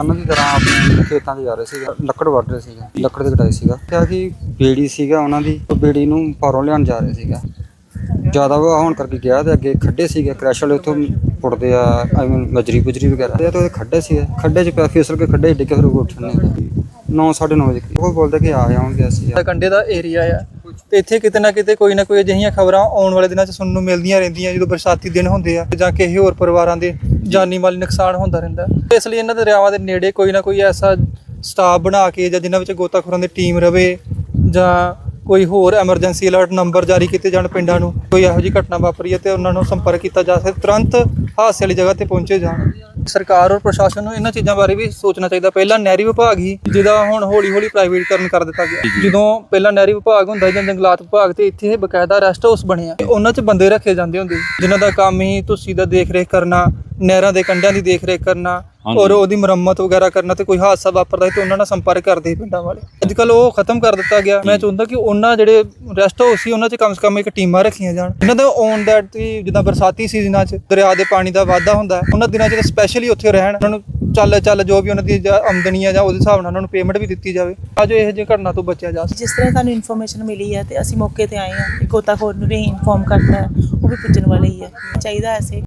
ਉਹਨਾਂ ਦੀ ਤਰ੍ਹਾਂ ਆਪਣੇ ਖੇਤਾਂ 'ਚ ਜਾ ਰਹੇ ਸੀਗਾ, ਲੱਕੜ ਵੱਢ ਰਹੇ ਸੀਗਾ, ਲੱਕੜ ਦੀ ਕਟਾਈ ਸੀਗਾ। ਕਿਹਾ ਕਿ ਬੇੜੀ ਸੀਗਾ ਉਹਨਾਂ ਦੀ, ਉਹ ਬੇੜੀ ਨੂੰ ਪਾਰੋਂ ਲਿਆਉਣ ਜਾ ਰਹੇ ਸੀਗਾ। ਜ਼ਿਆਦਾ ਵਾ, ਹੋਣ ਕਰਕੇ ਗਿਆ ਤੇ ਅੱਗੇ ਖੱਡੇ ਸੀਗੇ, ਕ੍ਰੈਸ਼ ਵਾਲੇ ਉੱਥੋਂ ਪੁੱਟਦੇ ਆ, ਆਈ ਮੀਨ ਗਜਰੀ ਗੁਜਰੀ ਵਗੈਰਾ। ਤੇ ਉਹਦੇ ਖੱਡੇ ਸੀਗੇ, ਖੱਡੇ 'ਚ ਪਿਆ ਫਿਸਲ ਕੇ ਖੱਡੇ ਡਿੱਗੇ, ਫਿਰ ਉਹ ਉੱਠਣ ਨਹੀਂ 9 9:30 ਵਜੇ ਉਹ ਬੋਲਦਾ ਕਿ ਆ ਜਾਵਾਂਗੇ ਅਸੀਂ ਦਾ ਕੰਡੇ ਦਾ ਏਰੀਆ ਆ। ਤੇ ਇੱਥੇ ਕਿਤੇ ਨਾ ਕਿਤੇ ਕੋਈ ਨਾ ਕੋਈ ਅਜਿਹੀਆਂ ਖਬਰਾਂ ਆਉਣ ਵਾਲੇ ਦਿਨਾਂ 'ਚ ਸੁਣਨ ਨੂੰ ਮਿਲਦੀਆਂ ਰਹਿੰਦੀਆਂ, ਜਦੋਂ ਬਰਸਾਤੀ ਦਿਨ ਹੁੰਦੇ ਆ, ਜਾਂ ਕਿਸੇ ਹੋਰ ਪਰਿਵਾਰਾਂ ਦੇ ਜਾਨੀ ਮਾਲੀ ਨੁਕਸਾਨ ਹੁੰਦਾ ਰਹਿੰਦਾ। ਇਸ ਲਈ ਇਹਨਾਂ ਦਰਿਆਵਾਂ ਦੇ ਨੇੜੇ ਕੋਈ ਨਾ ਕੋਈ ਐਸਾ ਸਟਾਫ ਬਣਾ ਕੇ ਜਾਂ ਜਿਨ੍ਹਾਂ ਵਿੱਚ ਗੋਤਾਖੋਰਾਂ ਦੀ ਟੀਮ ਰਵੇ ਜਾਂ ਕੋਈ ਹੋਰ ਐਮਰਜੈਂਸੀ ਅਲਰਟ ਨੰਬਰ ਜਾਰੀ ਕੀਤੇ ਜਾਣ ਪਿੰਡਾਂ ਨੂੰ, ਕੋਈ ਇਹੋ ਜਿਹੀ ਘਟਨਾ ਵਾਪਰੀ ਹੈ ਤੇ ਉਹਨਾਂ ਨੂੰ ਸੰਪਰਕ ਕੀਤਾ ਜਾ ਸਕੇ, ਤੁਰੰਤ ਹਾਦਸੇ ਵਾਲੀ ਜਗ੍ਹਾ ਤੇ ਪਹੁੰਚੇ ਜਾਣ। ਸਰਕਾਰ ਔਰ ਪ੍ਰਸ਼ਾਸਨ ਨੂੰ ਇਹਨਾਂ ਚੀਜ਼ਾਂ ਬਾਰੇ ਵੀ ਸੋਚਣਾ ਚਾਹੀਦਾ। ਪਹਿਲਾਂ ਨਹਿਰੀ ਵਿਭਾਗ ਹੀ ਜਿਹਦਾ ਹੁਣ ਹੌਲੀ ਹੌਲੀ ਪ੍ਰਾਈਵੇਟਕਰਨ ਕਰ ਦਿੱਤਾ ਗਿਆ। ਜਦੋਂ ਪਹਿਲਾਂ ਨਹਿਰੀ ਵਿਭਾਗ ਹੁੰਦਾ ਜਾਂ ਜੰਗਲਾਤ ਵਿਭਾਗ ਤੇ ਇੱਥੇ ਬਕਾਇਦਾ ਰੈਸਟ ਹਾਊਸ ਬਣਿਆ। ਉਹਨਾਂ 'ਚ ਬੰਦੇ ਰੱਖੇ ਜਾਂਦੇ ਹੁੰਦੇ ਜਿਨ੍ਹਾਂ ਦਾ ਕੰਮ ਹੀ ਤੁਸੀਂ ਦਾ ਦੇਖ ਰੇਖ ਕਰਨਾ ਨਹਿਰਾਂ ਦੇ ਕੰਢਿਆਂ ਦੀ ਦੇਖ ਰੇਖ ਕਰਨਾ ਔਰ ਉਹਦੀ ਮੁਰੰਮਤ ਵਗੈਰਾ ਕਰਨਾ ਤੇ ਕੋਈ ਹਾਦਸਾ ਵਾਪਰਦਾ ਸੀ ਤੇ ਉਹਨਾਂ ਨਾਲ ਸੰਪਰਕ ਕਰਦੇ ਸੀ ਪਿੰਡਾਂ ਵਾਲੇ। ਅੱਜ ਕੱਲ ਉਹ ਖਤਮ ਕਰ ਦਿੱਤਾ ਗਿਆ। ਮੈਂ ਚਾਹੁੰਦਾ ਕਿ ਉਹਨਾਂ ਜਿਹੜੇ ਰੈਸਟ ਹਾਊਸ ਸੀ ਉਹਨਾਂ 'ਚ ਕਮ ਸੇ ਕਮ ਇੱਕ ਟੀਮਾਂ ਰੱਖੀਆਂ ਜਾਣ। ਇਹਨਾਂ ਦਾ ਔਨ ਦੈਟ ਜਿੱਦਾਂ ਬਰਸਾਤੀ ਸੀਜ਼ਨਾਂ 'ਚ ਦਰਿਆ ਦੇ ਪਾਣੀ ਦਾ ਵਾਧਾ ਹੁੰਦਾ ਹੈ, ਉਹਨਾਂ ਦਿਨਾਂ 'ਚ ਸਪੈਸ਼ਲੀ ਉੱਥੇ ਰਹਿਣ ਉਹਨਾਂ ਨੂੰ ਚੱਲ ਚੱਲ ਜੋ ਵੀ ਉਹਨਾਂ ਦੀ ਆਮਦਨੀ ਆ ਜਾਂ ਉਹਦੇ ਹਿਸਾਬ ਨਾਲ ਉਹਨਾਂ ਨੂੰ ਪੇਮੈਂਟ ਵੀ ਦਿੱਤੀ ਜਾਵੇ। ਤਾਂ ਜੋ ਇਹੋ ਜਿਹੀ ਘਟਨਾ ਤੋਂ ਬਚਿਆ ਜਾ ਸਕੇ। ਜਿਸ ਤਰ੍ਹਾਂ ਸਾਨੂੰ ਇਨਫੋਰਮੇਸ਼ਨ ਮਿਲੀ ਹੈ ਤੇ ਅਸੀਂ ਮੌਕੇ ਤੇ ਆਏ ਹਾਂ ਗੋਤਾਖੋਰ ਨੂੰ ਵੀ ਇਨਫੋਰਮ ਕਰਤਾ ਹੈ ਉਹ ਵੀ ਪੁੱਜਣ ਵਾਲੇ ਹੀ ਹੈ। ਚਾਹੀਦਾ ਐਸੇ।